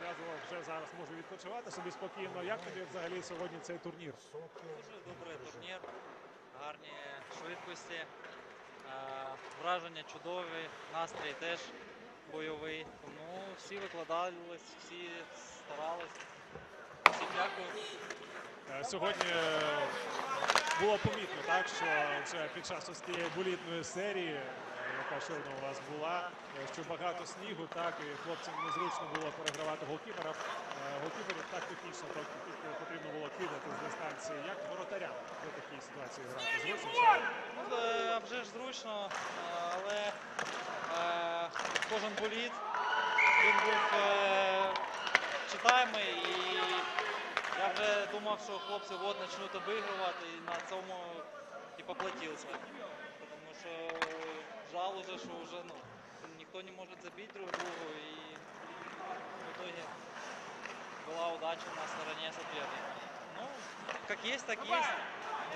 В'язова вже зараз може відпочивати собі спокійно. Як тобі взагалі сьогодні цей турнір? Дуже добрий турнір, гарні швидкості, е, враження чудові, настрій теж бойовий. Тому всі викладались, всі старались. Всім дякую. Е, Сьогодні е, було помітно, так що вже під час ось тієї болітної серії, яка щойно у вас була, е, що багато снігу, так і хлопцям незручно було перегравати голкіпера. Е, Голкіперів так технічно, так потрібно було кидати з дистанції. Як воротарям при такій ситуації грати? Зручно? Ну, е, вже ж зручно, але кожен боліт він був е, читаємий і я вже думав, що хлопці от почнуть обігрувати і на цьому і поплатився. Тому що жал уже, що вже ну, ніхто не може забити друг другу і в итоге была удача на стороне соперника. Ну, как есть, так есть.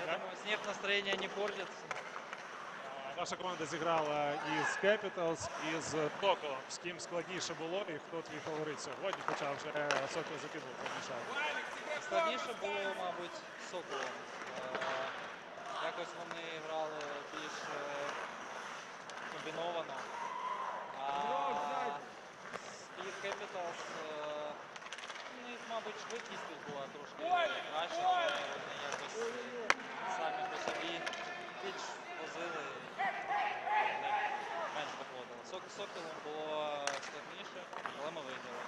Я Да? думаю, снег настроение не портит. А Ваша команда зіграла із Capitals, із Соколом. З ким складніше було і хто твій фаворит сьогодні, хоча вже е, Сокол закинув помішав. Складніше було, мабуть, з Соколом. Е, Якось вони грали більш е, Комбіновано. Speed Capitals, е, мабуть, швидкість тут була трошки краще, але вони якось самі по собі більш возили, менш виходили. Сок- Соколом було складніше, але ми виграли.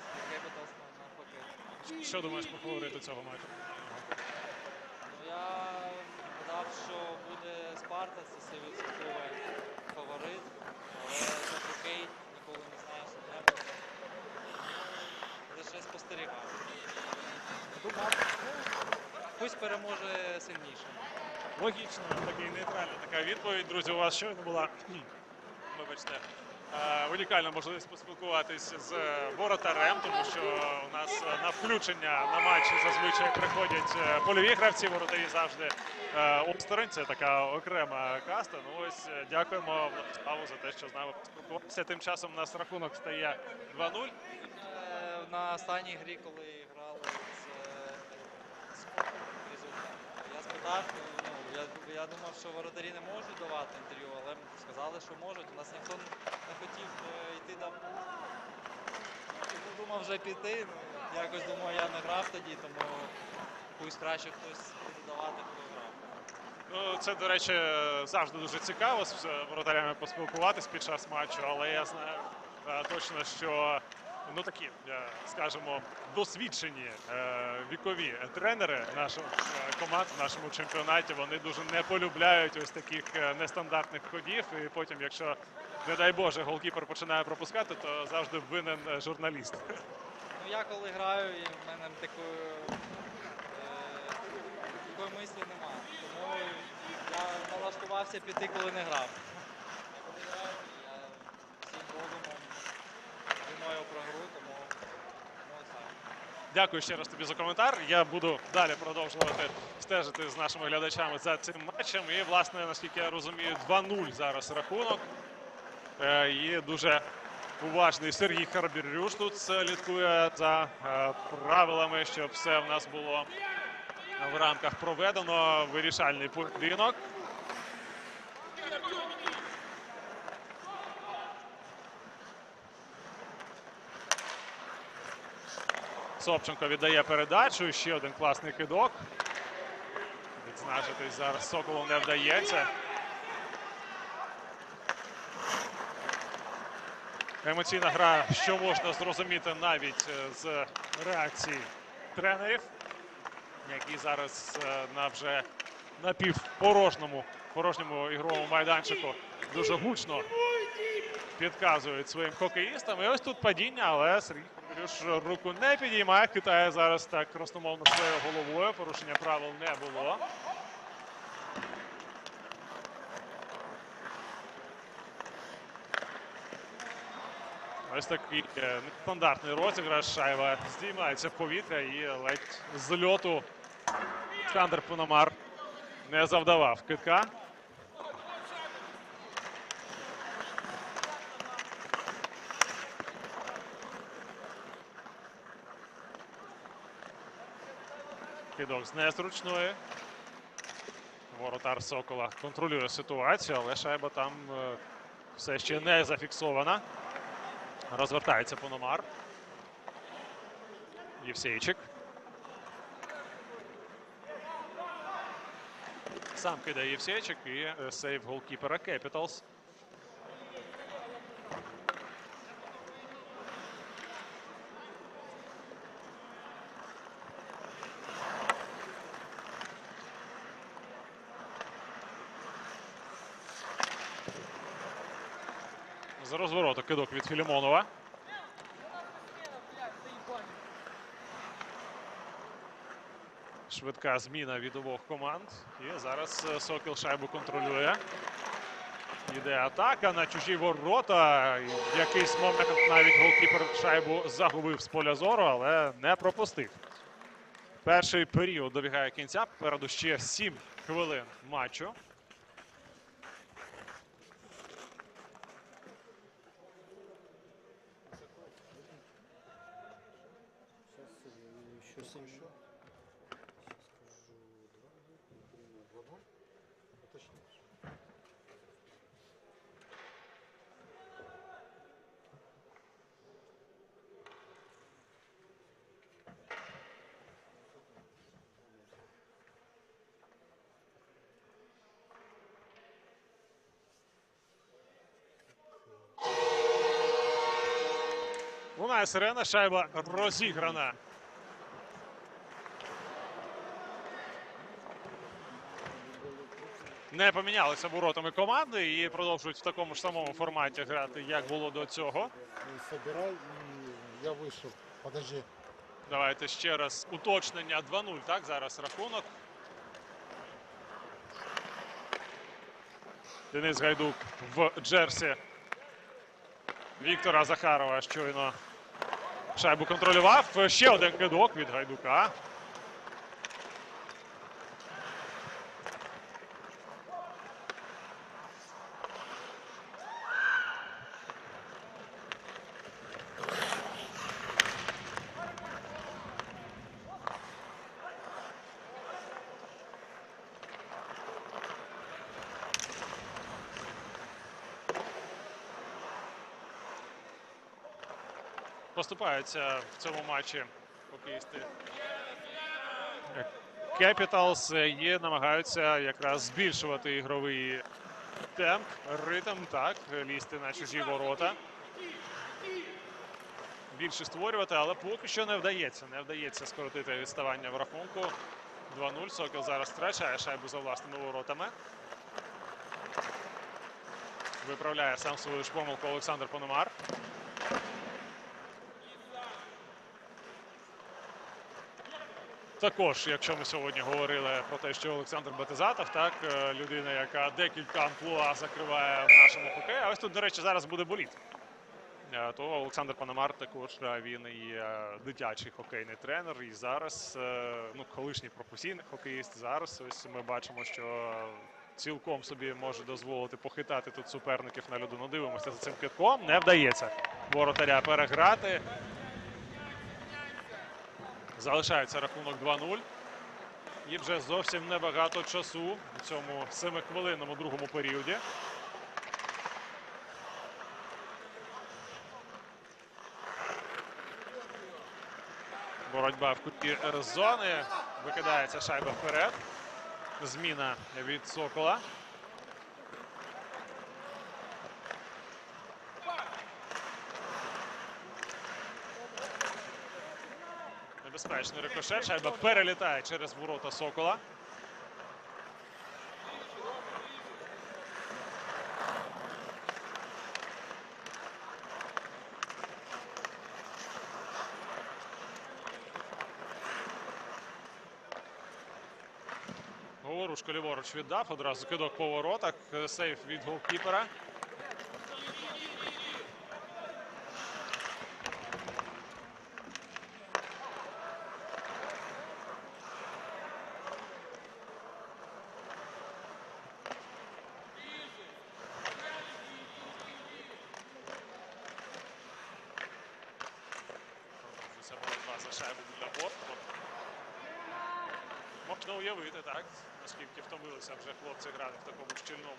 Speed Capitals навпаки. Що думаєш про фавориту цього матчу? Ну, я гадав, що буде Спарта, це світовий фаворит, але за хокей ніколи не знаю, що треба. Лише спостерігав. Думав, ну, пусть переможе сильніше. Логічно, такий нейтральна така відповідь. Друзі, у вас щойно була вибачте. е, Унікальна можливість поспілкуватись з е, воротарем, тому що у нас е, на включення на матчі зазвичай приходять е, польові гравці, воротарі завжди е, осторонь. Це така окрема каста. Ну ось е, дякуємо Владиславу за те, що з нами поспілкувався. Тим часом у нас рахунок стає 2-0. Е, На останній грі, коли грали з, з результатом, спитав, ну, я, я думав, що воротарі не можуть давати інтерв'ю, але сказали, що можуть. У нас ніхто не хотів е, йти там. Думав вже піти. Ну, якось думаю, я не грав тоді, тому пусть краще хтось буде давати, хто грав. Ну, це, до речі, завжди дуже цікаво з воротарями поспілкуватись під час матчу, але я знаю е, точно, що ну такі, е, скажімо, досвідчені е, вікові тренери наших е, команд в нашому чемпіонаті. Вони дуже не полюбляють ось таких нестандартних ходів. І потім, якщо не дай Боже, голкіпер починає пропускати, то завжди винен журналіст. Ну я коли граю, і в мене такої, такої мислі немає. Тому я налаштувався піти, коли не грав. Коли граю, я всім розумом думаю про гру, тому, тому так. Дякую ще раз тобі за коментар. Я буду далі продовжувати стежити з нашими глядачами за цим матчем. І, власне, наскільки я розумію, 2-0 зараз рахунок. Е, І дуже уважний Сергій Харбірюш тут слідкує за е, правилами, щоб все в нас було в рамках проведено. Вирішальний поєдинок. Собченко віддає передачу. Ще один класний кидок. Відзначитись зараз Соколу не вдається. Емоційна гра, що можна зрозуміти навіть е, з реакції тренерів, які зараз е, на вже напівпорожньому порожньому ігровому майданчику дуже гучно підказують своїм хокеїстам. І ось тут падіння, але Сергій Харбірюш руку не підіймає. Хитає зараз так красномовно своєю головою. Порушення правил не було. Ось такий е, нестандартний розіграш. Шайба здіймається в повітря і ледь з льоту Олександр Пономар не завдавав китка. Кидок з незручної. Воротар Сокола контролює ситуацію, але шайба там е, все ще не зафіксована. Розвертається Пономар. Євсейчик. Сам кидає Євсейчик і е, сейв голкіпера Capitals. З розвороту кидок від Філімонова. Швидка зміна від обох команд. І зараз е, Сокіл шайбу контролює. Іде атака на чужі ворота. В якийсь момент навіть голкіпер шайбу загубив з поля зору, але не пропустив. Перший період добігає кінця. Попереду ще 7 хвилин матчу. Сейчас еще семь. Скажу. Два, два, ноль. Уточнишь. Лунає сирена, шайба розіграна. Не помінялися воротами команди і продовжують в такому ж самому форматі грати, як було до цього. Ну, Собирай, я вышел. Подожди. Давайте ще раз уточнення 2-0. Так, зараз рахунок. Денис Гайдук в Джерсі. Віктора Захарова щойно шайбу контролював. Ще один кидок від Гайдука. Поступаються в цьому матчі хокеїсти Capitals і намагаються якраз збільшувати ігровий темп, ритм, так, лізти на чужі ворота. Більше створювати, але поки що не вдається. Не вдається скоротити відставання в рахунку. 2-0. Сокіл зараз втрачає шайбу за власними воротами. Виправляє сам свою ж помилку Олександр Пономар. Також, якщо ми сьогодні говорили про те, що Олександр Батизатов, так е, людина, яка декілька амплуа закриває в нашому хокеї. А ось тут, до речі, зараз буде боліт. Е, То Олександр Панамар також він і дитячий хокейний тренер. І зараз е, ну, колишній професійний хокеїст. Зараз ось ми бачимо, що цілком собі може дозволити похитати тут суперників на льоду. Ну, дивимося за цим китком. Не вдається воротаря переграти. Залишається рахунок 2-0. І вже зовсім небагато часу в цьому семихвилинному другому періоді. Боротьба в куті зони. Викидається шайба вперед. Зміна від Сокола. Небезпечний рикошет. Шайба перелітає через ворота Сокола. Говорушко ліворуч віддав. Одразу кидок по воротах. Сейф від голкіпера. Продовжується боротьба за шайбу біля борту. Можна уявити, так? Наскільки втомилися вже хлопці грати в такому щільному.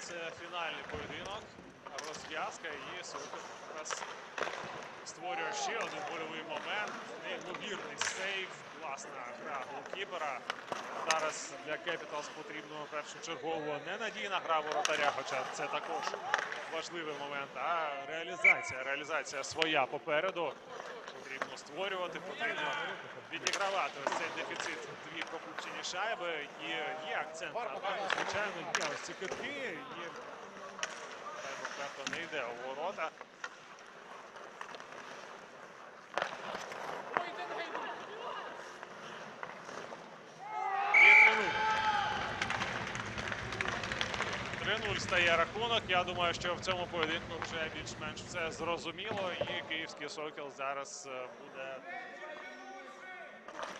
Це фінальний поєдинок, розв'язка і якраз створює ще один больовий момент. Неймовірний сейв, класна гра голкіпера. Зараз для Capitals потрібно першочергово не надійна гра воротаря, хоча це також важливий момент, а реалізація. Реалізація своя попереду. Потрібно створювати, потрібно відігравати ось цей дефіцит дві пропущені шайби. І є акцент на атаку. Звичайно, є ось ці китки. І не йде у ворота. Стає рахунок. Я думаю, що в цьому поєдинку вже більш-менш все зрозуміло. І київський сокіл зараз е, буде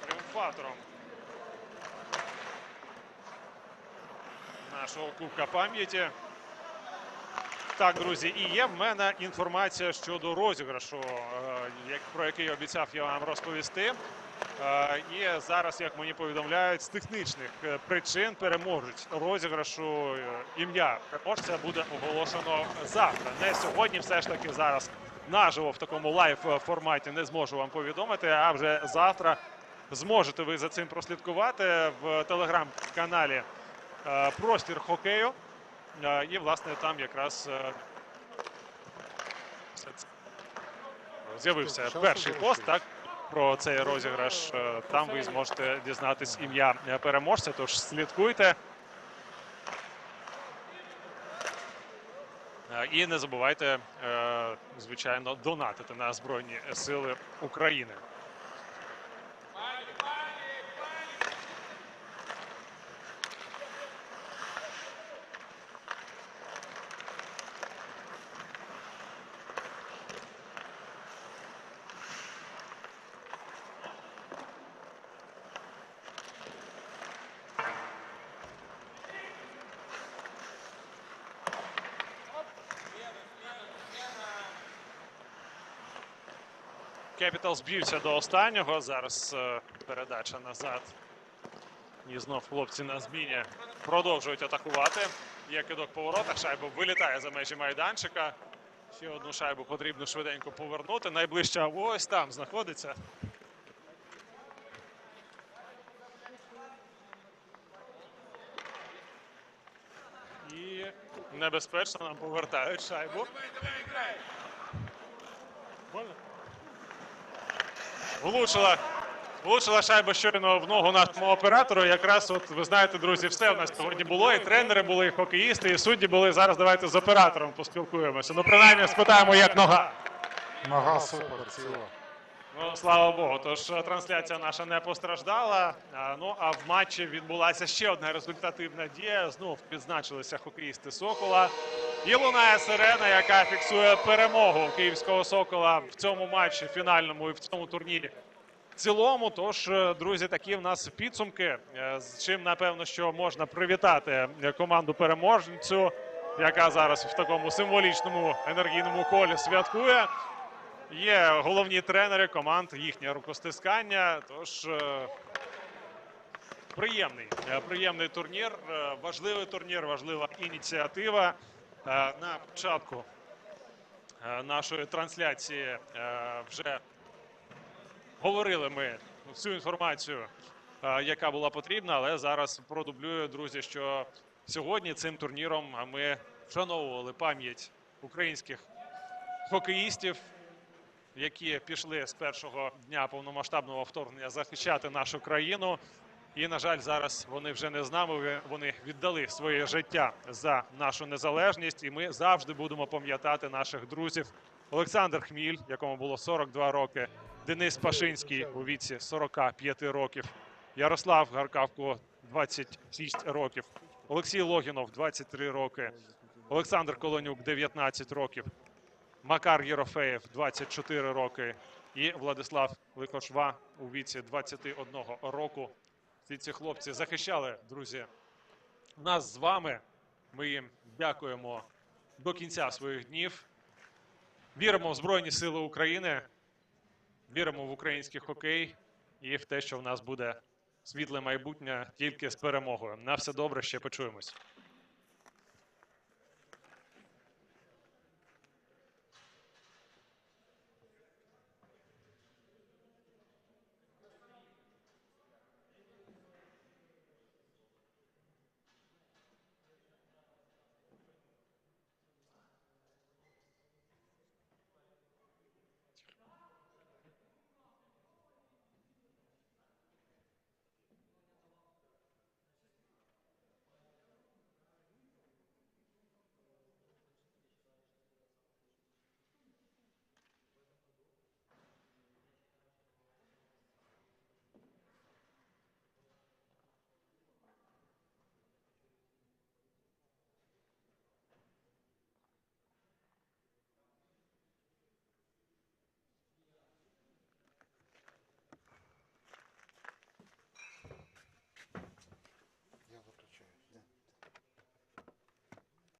тріумфатором нашого кубка пам'яті. Так, друзі, і є в мене інформація щодо розіграшу, е, про який обіцяв я вам розповісти. Е, І зараз, як мені повідомляють, з технічних е, причин переможець розіграшу е, ім'я переможця буде оголошено завтра. Не сьогодні, все ж таки зараз наживо в такому лайв форматі не зможу вам повідомити. А вже завтра зможете ви за цим прослідкувати в телеграм-каналі Простір хокею. І, власне, там якраз з'явився перший пост. Так про цей розіграш. Е, Там ви зможете дізнатись ім'я переможця. Тож слідкуйте. Е, І не забувайте, е, звичайно, донатити на Збройні Сили України. Capitals б'ються до останнього. Зараз е, передача назад. І знов хлопці на зміні продовжують атакувати. Є кидок по воротах. Шайба вилітає за межі майданчика. Ще одну шайбу потрібно швиденько повернути. Найближча ось там знаходиться. І небезпечно нам повертають шайбу. Влучила. Влучила шайба щойно в ногу нашому оператору. Якраз от ви знаєте, друзі, все у нас сьогодні було. І тренери були, і хокеїсти, і судді були. Зараз давайте з оператором поспілкуємося. Ну, принаймні, спитаємо, як нога. Нога супер, ціла. Ну, слава Богу. Тож е, трансляція наша не постраждала. А, Ну а в матчі відбулася ще одна результативна дія. Знов відзначилися хокеїсти Сокола. І лунає сирена, яка фіксує перемогу київського сокола в цьому матчі фінальному і в цьому турнірі. В цілому, тож, е, друзі, такі в нас підсумки. е, З чим напевно, що можна привітати команду переможницю, яка зараз в такому символічному енергійному колі святкує. Є головні тренери команд, їхнє рукостискання. Тож е, приємний, приємний турнір, важливий турнір, важлива ініціатива. Е, На початку е, нашої трансляції е, вже говорили ми всю інформацію, яка була потрібна, але зараз продублюю, друзі, що сьогодні цим турніром ми вшановували пам'ять українських хокеїстів, які пішли з першого дня повномасштабного вторгнення захищати нашу країну. І, на жаль, зараз вони вже не з нами. Вони віддали своє життя за нашу незалежність, і ми завжди будемо пам'ятати наших друзів. Олександр Хміль, якому було 42 роки, Денис Пашинський у віці 45 років, Ярослав Гаркавко 26 років, Олексій Логінов 23 роки, Олександр Колонюк 19 років, Макар Єрофеєв 24 роки і Владислав Ликошва у віці 21 року. Всі ці хлопці захищали, друзі, нас з вами. Ми їм дякуємо до кінця своїх днів. Віримо в Збройні Сили України, віримо в український хокей і в те, що в нас буде світле майбутнє тільки з перемогою. На все добре, ще почуємось.